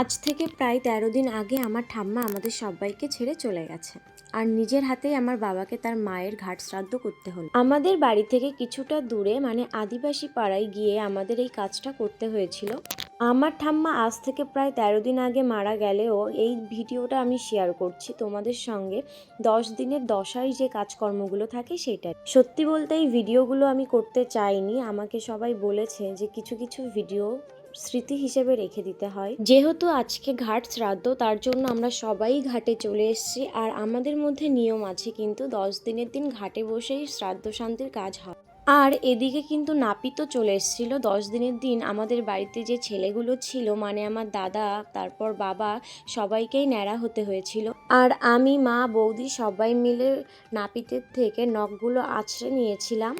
আজ থেকে প্রায় তেরো দিন আগে আমার ঠাম্মা আমাদের সবাইকে ছেড়ে চলে গেছে। আর নিজের হাতেই আমার বাবাকে তার মায়ের ঘাট শ্রাদ্ধ করতে হলো। আমাদের বাড়ি থেকে কিছুটা দূরে মানে আদিবাসী পাড়ায় গিয়ে আমাদের এই কাজটা করতে হয়েছিল। আমার ঠাম্মা আজ থেকে প্রায় তেরো দিন আগে মারা গেলেও এই ভিডিওটা আমি শেয়ার করছি তোমাদের সঙ্গে। দশ দিনের দশায় যে কাজকর্মগুলো থাকে সেটাই। সত্যি বলতে এই ভিডিওগুলো আমি করতে চাইনি। আমাকে সবাই বলেছে যে কিছু কিছু ভিডিও স্মৃতি হিসেবে রেখে দিতে হয়। যেহেতু আজকে ঘাট শ্রাদ্ধ, তার জন্য আমরা সবাই ঘাটে চলে এসেছি। আর আমাদের মধ্যে নিয়ম আছে, কিন্তু দশ দিনের দিন ঘাটে বসেই শ্রাদ্ধ শান্তির কাজ হয়। আর এদিকে কিন্তু নাপিতও চলে এসেছিল। দশ দিনের দিন আমাদের বাড়িতে যে ছেলেগুলো ছিল মানে আমার দাদা, তারপর বাবা, সবাইকেই ন্যাড়া হতে হয়েছিল। আর আমি, মা, বৌদি সবাই মিলে নাপিতের থেকে নখগুলো আছড়ে নিয়েছিলাম।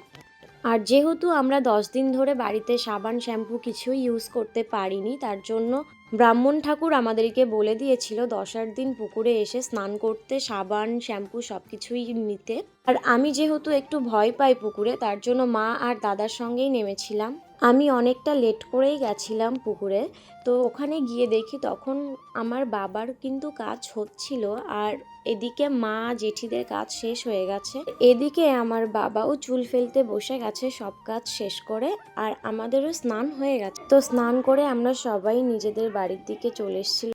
আর যেহেতু আমরা দশ দিন ধরে বাড়িতে সাবান, শ্যাম্পু কিছুই ইউজ করতে পারিনি, তার জন্য ব্রাহ্মণ ঠাকুর আমাদেরকে বলে দিয়েছিল দশার দিন পুকুরে এসে স্নান করতে সাবান, শ্যাম্পু সব কিছুই নিতে। আর আমি যেহেতু একটু ভয় পাই পুকুরে, তার জন্য মা আর দাদার সঙ্গেই নেমেছিলাম। আমি অনেকটা লেট করেই গেছিলাম পুকুরে। তো ওখানে গিয়ে দেখি তখন আমার বাবার কিন্তু কাজ হচ্ছিল আর এদিকে মা, জেঠিদের কাজ শেষ হয়ে গেছে। এদিকে আমার বাবাও চুল ফেলতে বসে গেছে, সব কাজ শেষ করে আর আমাদেরও স্নান হয়ে গেছে। তো স্নান করে আমরা সবাই নিজেদের বাড়ির দিকে চলে এসেছিলাম